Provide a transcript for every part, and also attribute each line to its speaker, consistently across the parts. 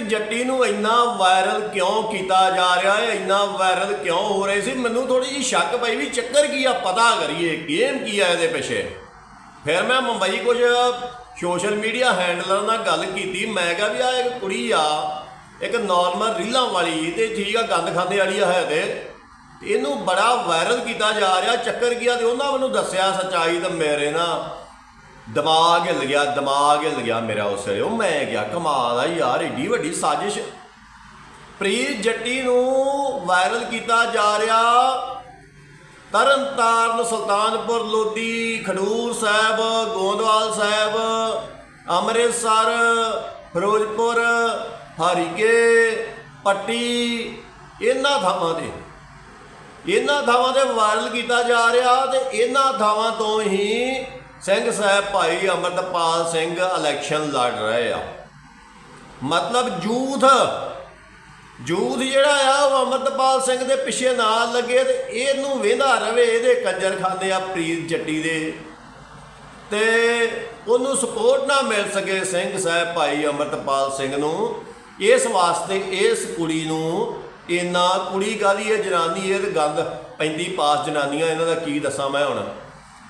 Speaker 1: ਜੱਟੀ ਨੂੰ ਇੰਨਾ ਵਾਇਰਲ ਕਿਉਂ ਕੀਤਾ ਜਾ ਰਿਹਾ ਹੈ? ਇੰਨਾ ਵਾਇਰਲ ਕਿਉਂ ਹੋ ਰਿਹਾ ਸੀ? ਮੈਨੂੰ ਥੋੜੀ ਜਿਹੀ ਸ਼ੱਕ ਪਈ ਵੀ ਚੱਕਰ ਕੀ ਆ? ਪਤਾ ਕਰੀਏ ਗੇਮ ਕੀ ਆ ਇਹਦੇ ਪਿੱਛੇ? ਫਿਰ ਮੈਂ ਮੁੰਬਈ ਕੁਝ ਸੋਸ਼ਲ ਮੀਡੀਆ ਹੈਂਡਲਰ ਨਾਲ ਗੱਲ ਕੀਤੀ। ਮੈਂ ਕਿਹਾ ਵੀ ਆ ਇੱਕ ਕੁੜੀ ਆ, ਇੱਕ ਨਾਰਮਲ ਰੀਲਾਂ ਵਾਲੀ, ਤੇ ਠੀਕ ਆ, ਗੰਦ ਖਾਂਦੇ ਵਾਲੀ ਆ ਹੈ ਤੇ। ਇਹਨੂੰ ਬੜਾ ਵਾਇਰਲ ਕੀਤਾ ਜਾ ਰਿਹਾ। ਚੱਕਰ ਕੀ ਆ? ਤੇ ਉਹਨਾਂ ਮੈਨੂੰ ਦੱਸਿਆ ਸੱਚਾਈ ਤਾਂ ਮੇਰੇ ਨਾ ਦਿਮਾਗ ਹਿੱਲ ਗਿਆ, ਦਿਮਾਗ ਹਿੱਲ ਗਿਆ ਮੇਰਾ ਉਸ ਵੇਲੇ। ਉਹ ਮੈਂ ਕਿਹਾ, ਕਮਾਲ ਆ ਯਾਰ, ਏਡੀ ਵੱਡੀ ਸਾਜ਼ਿਸ਼। ਪ੍ਰੀਤ ਜੱਟੀ ਨੂੰ ਵਾਇਰਲ ਕੀਤਾ ਜਾ ਰਿਹਾ ਤਰਨਤਾਰਨ ਸੁਲਤਾਨਪੁਰ ਲੋਧੀ ਖਡੂਰ ਸਾਹਿਬ, ਗੋਂਦਵਾਲ ਸਾਹਿਬ, ਅੰਮ੍ਰਿਤਸਰ, ਫਿਰੋਜ਼ਪੁਰ, ਹਰੀਕੇ, ਪੱਟੀ, ਇਹਨਾਂ ਥਾਵਾਂ ਤੇ। ਇਹਨਾਂ ਥਾਵਾਂ ਤੇ ਵਾਇਰਲ ਕੀਤਾ ਜਾ ਰਿਹਾ ਤੇ ਇਹਨਾਂ ਥਾਵਾਂ ਤੋਂ ਹੀ ਸਿੰਘ ਸਾਹਿਬ ਭਾਈ ਅਮਰਤਪਾਲ ਸਿੰਘ ਇਲੈਕਸ਼ਨ ਲੜ ਰਹੇ ਆ। ਮਤਲਬ ਜੂਥ ਜੂਥ ਜਿਹੜਾ ਆ ਉਹ ਅਮਰਤਪਾਲ ਸਿੰਘ ਦੇ ਪਿੱਛੇ ਨਾਲ ਲੱਗੇ ਤੇ ਇਹਨੂੰ ਵੇਂਦਾ ਰਵੇ ਇਹਦੇ ਕੰਜਰਖਾਨੇ ਆ ਪ੍ਰੀਤ ਜੱਟੀ ਦੇ। ਤੇ ਉਹਨੂੰ ਸਪੋਰਟ ਨਾ ਮਿਲ ਸਕੇ ਸਿੰਘ ਸਾਹਿਬ ਭਾਈ ਅਮਰਤਪਾਲ ਸਿੰਘ ਨੂੰ। ਇਸ ਵਾਸਤੇ ਇਸ ਕੁੜੀ ਨੂੰ ਇੰਨਾ ਕੁੜੀ ਕਾਦੀ ਹੈ ਜਨਾਨੀ, ਇਹ ਗੰਦ ਪੈਂਦੀ ਪਾਸ ਜਨਾਨੀਆਂ, ਇਹਨਾਂ ਦਾ ਕੀ ਦੱਸਾਂ ਮੈਂ ਹੁਣ।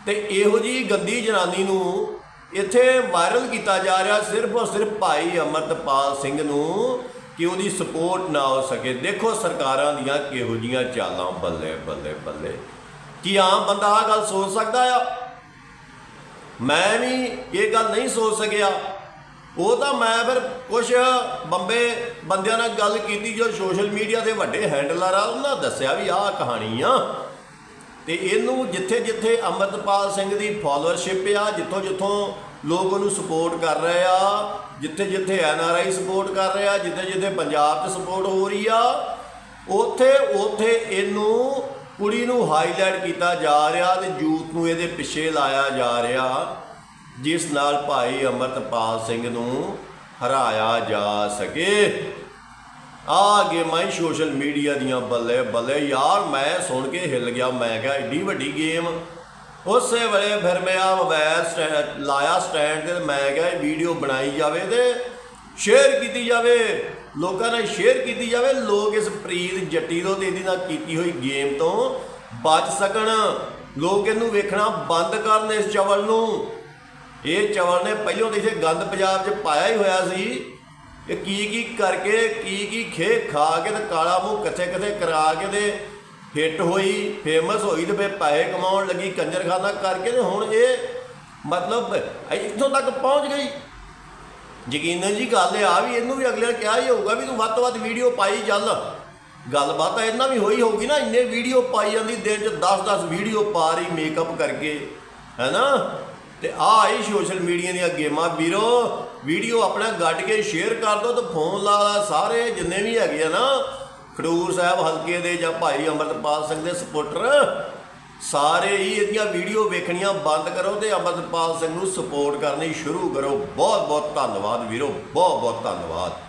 Speaker 1: ਤੇ ਇਹੋ ਜੀ ਗੰਦੀ ਜਨਾਨੀ ਨੂੰ ਇੱਥੇ ਵਾਇਰਲ ਕੀਤਾ ਜਾ ਰਿਹਾ ਸਿਰਫ ਔਰ ਸਿਰਫ ਭਾਈ ਅਮਰਤਪਾਲ ਸਿੰਘ ਨੂੰ ਕਿ ਉਹਦੀ ਸਪੋਰਟ ਨਾ ਹੋ ਸਕੇ। ਦੇਖੋ ਸਰਕਾਰਾਂ ਦੀਆਂ ਕਿਹੋ ਜੀਆਂ ਚਾਲਾਂ ਬੱਲੇ ਬੱਲੇ ਬੱਲੇ। ਕੀ ਆਮ ਬੰਦਾ ਆ ਗੱਲ ਸੋਚ ਸਕਦਾ ਆ? ਮੈਂ ਵੀ ਇਹ ਗੱਲ ਨਹੀਂ ਸੋਚ ਸਕਿਆ। ਉਹ ਤਾਂ ਮੈਂ ਫਿਰ ਕੁਝ ਬੰਬੇ ਬੰਦਿਆਂ ਨਾਲ ਗੱਲ ਕੀਤੀ ਜੋ ਸੋਸ਼ਲ ਮੀਡੀਆ ਦੇ ਵੱਡੇ ਹੈਂਡਲਰ ਆ, ਉਹਨਾਂ ਦੱਸਿਆ ਵੀ ਆਹ ਕਹਾਣੀ ਆ। ਤੇ ਇਹਨੂੰ ਜਿੱਥੇ ਜਿੱਥੇ ਅੰਮ੍ਰਿਤਪਾਲ ਸਿੰਘ ਦੀ ਫਾਲੋਅਰਸ਼ਿਪ ਆ, ਜਿੱਥੋਂ ਜਿੱਥੋਂ ਲੋਕ ਉਹਨੂੰ ਸਪੋਰਟ ਕਰ ਰਹੇ ਆ, ਜਿੱਥੇ ਜਿੱਥੇ ਐਨ ਆਰ ਆਈ ਸਪੋਰਟ ਕਰ ਰਹੇ ਆ, ਜਿੱਥੇ ਜਿੱਥੇ ਪੰਜਾਬ 'ਚ ਸਪੋਰਟ ਹੋ ਰਹੀ ਆ, ਉੱਥੇ ਉੱਥੇ ਇਹਨੂੰ ਕੁੜੀ ਨੂੰ ਹਾਈਲਾਈਟ ਕੀਤਾ ਜਾ ਰਿਹਾ ਤੇ ਯੂਥ ਨੂੰ ਇਹਦੇ ਪਿੱਛੇ ਲਾਇਆ ਜਾ ਰਿਹਾ, ਜਿਸ ਨਾਲ ਭਾਈ ਅਮਰਤਪਾਲ ਸਿੰਘ ਨੂੰ ਹਰਾਇਆ ਜਾ ਸਕੇ। ਆ ਗੇਮਾਂ ਹੀ ਸੋਸ਼ਲ ਮੀਡੀਆ ਦੀਆਂ ਬੱਲੇ ਬੱਲੇ, ਯਾਰ ਮੈਂ ਸੁਣ ਕੇ ਹਿੱਲ ਗਿਆ, ਮੈਂ ਕਿਹਾ ਏਡੀ ਵੱਡੀ ਗੇਮ। ਉਸੇ ਵੇਲੇ ਫਿਰ ਮੈਂ ਆ ਮੋਬਾਈਲ ਲਾਇਆ ਸਟੈਂਡ ਤੇ ਮੈਂ ਕਿਹਾ ਇਹ ਵੀਡੀਓ ਬਣਾਈ ਜਾਵੇ ਤੇ ਸ਼ੇਅਰ ਕੀਤੀ ਜਾਵੇ। ਲੋਕਾਂ ਨਾਲ ਸ਼ੇਅਰ ਕੀਤੀ ਜਾਵੇ। ਲੋਕ ਇਸ ਪ੍ਰੀਤ ਜੱਟੀ ਤੋਂ ਤੇ ਇਹਦੀ ਨਾਲ ਕੀਤੀ ਹੋਈ ਗੇਮ ਤੋਂ ਬਚ ਸਕਣ। ਲੋਕ ਇਹਨੂੰ ਵੇਖਣਾ ਬੰਦ ਕਰਨ ਇਸ ਚਵਲ ਨੂੰ। ਇਹ ਚਵਲ ਨੇ ਪਹਿਲਾਂ ਤਾਂ ਇਥੇ ਗੰਦ ਪੰਜਾਬ 'ਚ ਪਾਇਆ ਹੀ ਹੋਇਆ ਸੀ। ਇਹ ਕੀ ਕੀ ਕਰਕੇ, ਕੀ ਕੀ ਖੇ ਖਾ ਕੇ ਤੇ ਕਾਲਾ ਮੂੰਹ ਕਿੱਥੇ ਕਿੱਥੇ ਕਰਾ ਕੇ ਤੇ ਹਿੱਟ ਹੋਈ ਫੇਮਸ ਹੋਈ ਤੇ ਫੇ ਪੈਸੇ ਕਮਾਉਣ ਲੱਗੀ ਕੰਜਰਖਾਨਾ ਕਰਕੇ ਤੇ ਹੁਣ ਇਹ ਮਤਲਬ ਇੱਥੋਂ ਤੱਕ ਪਹੁੰਚ ਗਈ। ਯਕੀਨਨ ਜੀ ਗੱਲ ਇਹ ਆ ਵੀ ਇਹਨੂੰ ਵੀ ਅਗਲੇ ਨੇ ਕਿਹਾ ਹੀ ਹੋਊਗਾ ਵੀ ਤੂੰ ਵੱਧ ਤੋਂ ਵੱਧ ਵੀਡੀਓ ਪਾਈ ਚੱਲ। ਗੱਲਬਾਤ ਤਾਂ ਇਹਨਾਂ ਵੀ ਹੋਈ ਹੋਊਗੀ ਨਾ, ਇੰਨੇ ਵੀਡੀਓ ਪਾਈ ਜਾਂਦੀ, ਦਿਨ ਚ 10-10 ਵੀਡੀਓ ਪਾ ਰਹੀ ਮੇਕਅਪ ਕਰਕੇ, ਹੈਨਾ? ਤੇ ਆਹ ਹੀ ਸੋਸ਼ਲ ਮੀਡੀਆ ਦੀਆਂ ਗੇਮਾਂ ਵੀਰੋ ਵੀਡੀਓ ਆਪਣਾ ਗੱਡ ਕੇ ਸ਼ੇਅਰ ਕਰ ਦਿਓ ਤੇ ਫੋਨ ਲਾ ਲਾ ਸਾਰੇ ਜਿੰਨੇ ਵੀ ਹੈਗੇ ਆ ਨਾ, ਖਡੂਰ ਸਾਹਿਬ ਹਲਕੇ ਦੇ ਜਾਂ ਭਾਈ ਅਮਰਤਪਾਲ ਸਿੰਘ ਦੇ ਸਪੋਰਟਰ ਸਾਰੇ ਹੀ ਇਹਦੀਆਂ ਵੀਡੀਓ ਵੇਖਣੀਆਂ ਬੰਦ ਕਰੋ ਤੇ ਅਮਰਤਪਾਲ ਸਿੰਘ ਨੂੰ ਸਪੋਰਟ ਕਰਨੀ ਸ਼ੁਰੂ ਕਰੋ। ਬਹੁਤ ਬਹੁਤ ਧੰਨਵਾਦ ਵੀਰੋ ਬਹੁਤ ਬਹੁਤ ਧੰਨਵਾਦ।